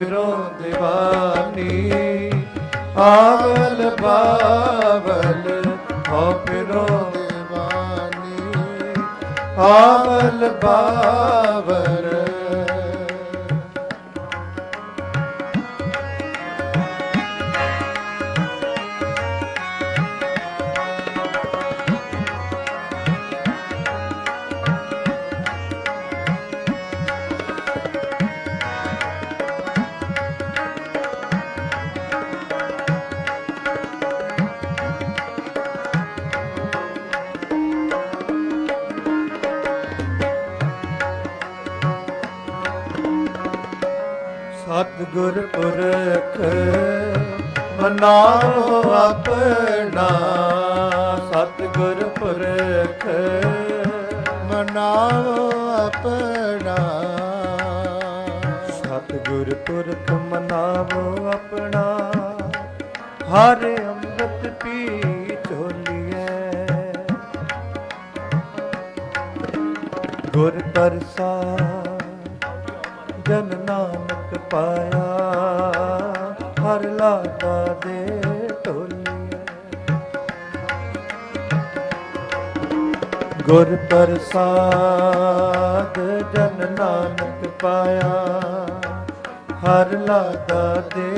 ਫਿਰੋ ਦੀਵਾਨੀ ਆਵਲ bowel ਹੋ ਫਿਰੋ ਦੇਵਾਨੀ ਆਵਲ bowel ਸਤਿਗੁਰ ਪੁਰਖ, ਮਨਾਓ ਆਪਣਾ ਸਤਿਗੁਰ ਪੁਰਖ ਮਨਾਵੋ ਆਪਣਾ ਸਤਿਗੁਰ ਪੁਰਖ, ਮਨਾਓ ਆਪਣਾ। ਹਰ ਅੰਮ੍ਰਿਤ ਪੀ ਝੋਲੀਐ ਗੁਰ ਪ੍ਰਸਾਦ ਜਨ ਨਾਨਕ ਪਾਇਆ, ਹਰ ਲਾਗਾ ਦੇ ਢੋਲੀਐ ਗੁਰ ਪ੍ਰਸਾਦ ਜਨ ਨਾਨਕ ਪਾਇਆ, ਹਰ ਲਾਗਾ ਦੇ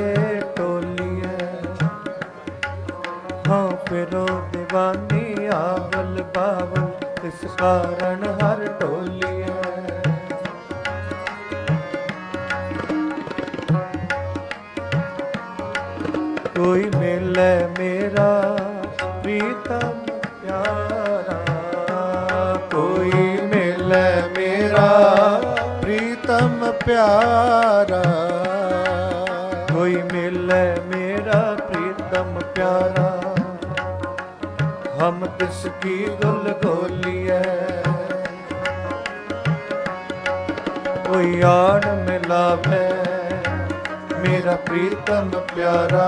ਟੋਲੀਐ ਹਾਂ ਫਿਰੋ دیਵਾਨੀ ਆਵਲ ਬਾਵਲ ਤਿਸ ਕਾਰਨ ਹਰ ਟੋਲੀਐ ਕੋਈ ਮਿਲੇ ਮੇਰਾ ਪ੍ਰੀਤਮ ਪਿਆਰਾ। ਕੋਈ ਮਿਲੇ ਮੇਰਾ ਪ੍ਰੀਤਮ ਪਿਆਰਾ। ਕੋਈ ਮਿਲੇ ਮੇਰਾ ਪ੍ਰੀਤਮ ਪਿਆਰਾ। ਹਮ ਤਿਸ ਕੀ ਗੁਲ ਗੋਲੀਐ ਕੋਈ ਆਣ ਮਿਲਾਵੇ। ਮੇਰਾ ਪ੍ਰੀਤਮ ਪਿਆਰਾ।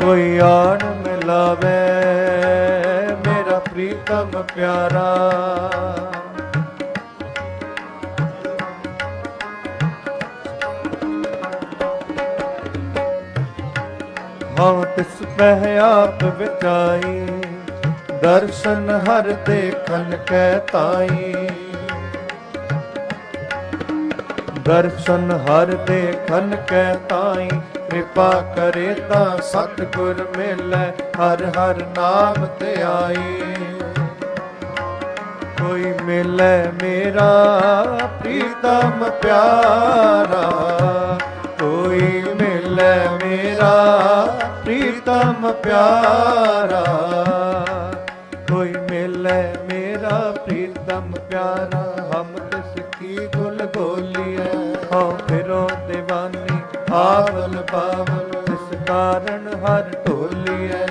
ਕੋਈ ਆਣ ਮਿਲਾਵੇ ਮੇਰਾ ਪ੍ਰੀਤਮ ਪਿਆਰਾ। ਹਉ ਤਿਸ ਪਹਿ ਆਪ ਵਿਚਾਈ ਦਰਸ਼ਨ ਹਰ ਦੇਖਨ ਕੈ ਤਾਈ। ਦਰਸ਼ਨ ਹਰ ਦੇਖਨ ਕੈ ਤਾਈ, ਕਿਰਪਾ ਕਰੇ ਤਾਂ ਸਤਿਗੁਰ ਮਿਲੈ, ਹਰ ਹਰ ਨਾਮ ਧਿਆਈ ਕੋਈ ਮਿਲੈ ਮੇਰਾ ਪ੍ਰੀਤਮ ਪਿਆਰਾ, ਕੋਈ ਮਿਲੈ ਮੇਰਾ ਪ੍ਰੀਤਮ ਪਿਆਰਾ। ਕੋਈ ਮਿਲੈ ਮੇਰਾ ਪ੍ਰੀਤਮ ਪਿਆਰਾ, ਹਮ ਤਿਸ ਕੀ ਗੁਲ ਗੋਲੀਐ ਹਉ ਫਿਰੋ ਦੀਵਾਨੀ ਆਵਲ ਪਾਵਲ ਤਿਸ ਕਾਰਨ ਹਰ ਢੋਲੀਐ।